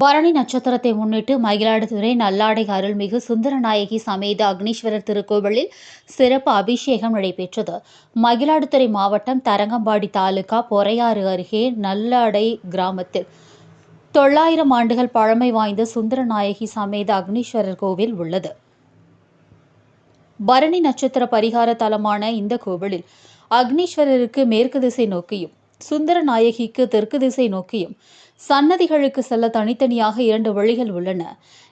பரணி நட்சத்திரத்தை முன்னிட்டு மயிலாடுதுறை நல்லாடை அருள்மிகு சுந்தரநாயகி சமேத அக்னீஸ்வரர் திருக்கோவிலில் சிறப்பு அபிஷேகம் நடைபெற்றது. மயிலாடுதுறை மாவட்டம் தரங்கம்பாடி தாலுகா பொறையாறு அருகே நல்லாடை கிராமத்தில் தொள்ளாயிரம் ஆண்டுகள் பழமை வாய்ந்த சுந்தரநாயகி சமேத அக்னீஸ்வரர் கோவில் உள்ளது. பரணி நட்சத்திர பரிகார தலமான இந்த கோவிலில் அக்னீஸ்வரருக்கு மேற்கு திசை நோக்கியும் சுந்தர நாயகிக்கு தெற்கு திசை நோக்கியும் சன்னதிகளுக்கு செல்ல தனித்தனியாக இரண்டு வழிகள் உள்ளன.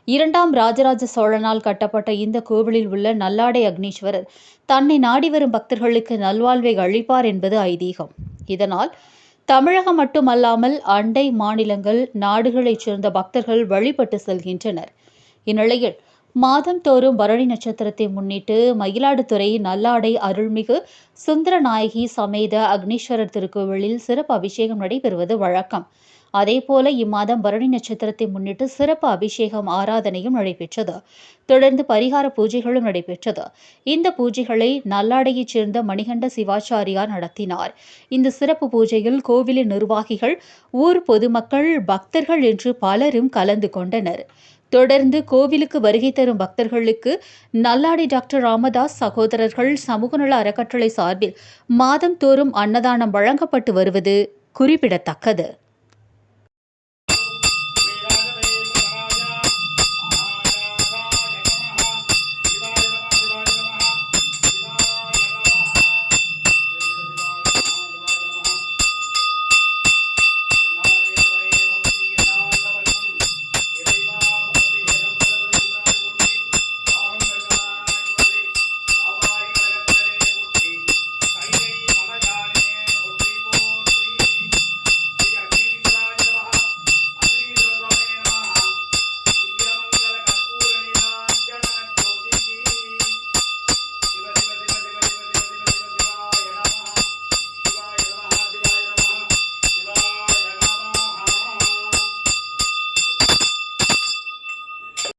இரண்டாம் ராஜராஜ சோழனால் கட்டப்பட்ட இந்த கோவிலில் உள்ள நல்லாடை அக்னீஸ்வரர் தன்னை நாடி வரும் பக்தர்களுக்கு நல்வாழ்வை அளிப்பார் என்பது ஐதீகம். இதனால் தமிழகம் மட்டுமல்லாமல் அண்டை மாநிலங்கள் நாடுகளைச் சேர்ந்த பக்தர்கள் வழிபட்டு செல்கின்றனர். இந்நிலையில் மாதந்தோறும் பரணி நட்சத்திரத்தை முன்னிட்டு மயிலாடுதுறை நல்லாடை அருள்மிகு சுந்தரநாயகி சமேத அக்னீஸ்வரர் திருக்கோவிலில் சிறப்பு அபிஷேகம் நடைபெறுவது வழக்கம். அதேபோல இம்மாதம் பரணி நட்சத்திரத்தை முன்னிட்டு சிறப்பு அபிஷேகம் ஆராதனையும் நடைபெற்றது. தொடர்ந்து பரிகார பூஜைகளும் நடைபெற்றது. இந்த பூஜைகளை நல்லாடையைச் சேர்ந்த மணிகண்ட சிவாச்சாரியார் நடத்தினார். இந்த சிறப்பு பூஜையில் கோவிலின் நிர்வாகிகள் ஊர் பொதுமக்கள் பக்தர்கள் என்று பலரும் கலந்து கொண்டனர். தொடர்ந்து கோவிலுக்கு வருகை தரும் பக்தர்களுக்கு நல்லாடி டாக்டர் ராமதாஸ் சகோதரர்கள் சமூகநல அறக்கட்டளை சார்பில் மாதம் தோறும் அன்னதானம் வழங்கப்பட்டு வருவது குறிப்பிடத்தக்கது.